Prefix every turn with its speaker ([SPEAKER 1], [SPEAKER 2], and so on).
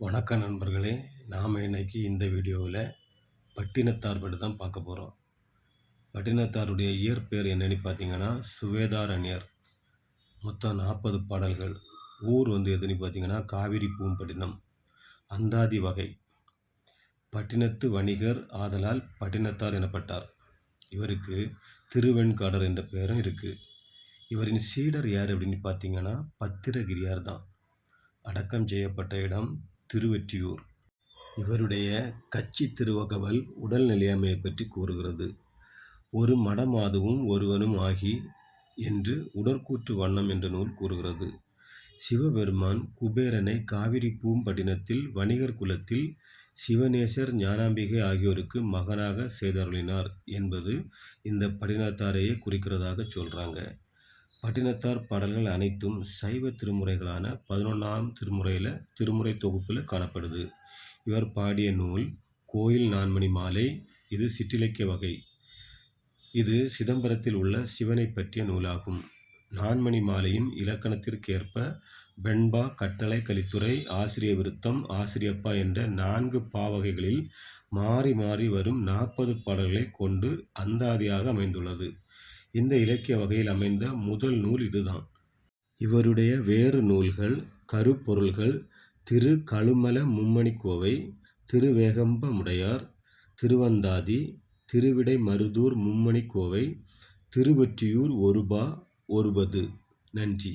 [SPEAKER 1] வணக்கம் நண்பர்களே நாம் இன்னைக்கு இந்த வீடியோவில் பட்டினத்தார் பற்றி தான் பார்க்க போகிறோம் பட்டினத்தாருடைய இயற்பெயர் என்னன்னு பார்த்தீங்கன்னா சுவேதாரண்யர். மொத்தம் நாற்பது பாடல்கள். ஊர் வந்து எதுன்னு பார்த்தீங்கன்னா காவிரி பூம்பட்டினம் அந்தாதி வகை. பட்டினத்து வணிகர் ஆதலால் பட்டினத்தார் எனப்பட்டார். இவருக்கு திருவெண்காடர் என்ற பெயரும் இருக்குது இவரின் சீடர் யார் அப்படின்னு பார்த்தீங்கன்னா பத்திரகிரியார் தான். அடக்கம் செய்யப்பட்ட இடம் திருவெற்றியூர். இவருடைய கட்சி திருவகவல் உடல் நிலையாமையை பற்றி கூறுகிறது. ஒரு மடமாதுவும் ஒருவனும் ஆகி என்று உடற்கூற்று வண்ணம் என்ற நூல் கூறுகிறது. சிவபெருமான் குபேரனை காவிரி பூம்பட்டினத்தில் வணிகர் குலத்தில் சிவநேசர் ஞானாம்பிகை ஆகியோருக்கு மகனாக செய்தருளினார் என்பது இந்த படினத்தாரையே குறிக்கிறதாக சொல்கிறாங்க பட்டினத்தார் பாடல்கள் அனைத்தும் சைவ திருமுறைகளான பதினொன்றாம் திருமுறையில் திருமுறை தொகுப்பில் காணப்படுது. இவர் பாடிய நூல் கோயில் நான்மணி மாலை இது சிற்றிலக்கிய வகை. இது சிதம்பரத்தில் உள்ள சிவனை பற்றிய நூலாகும். நான்மணி மாலையின் இலக்கணத்திற்கேற்ப பெண்பா கட்டளை கலித்துறை ஆசிரிய விருத்தம் ஆசிரியப்பா என்ற நான்கு பாவகைகளில் மாறி மாறி வரும் நாற்பது பாடல்களை கொண்டு அந்தாதியாக அமைந்துள்ளது. இந்த இலக்கிய வகையில் அமைந்த முதல் நூல் இதுதான். இவருடைய வேறு நூல்கள் கருப்பொருள்கள் திரு கழுமல மும்மணிக்கோவை திருவேகம்ப முடையார் திருவந்தாதி திருவிடை மருதூர் மும்மணிக்கோவை திருவொற்றியூர் ஒருபா ஒருபது. நன்றி.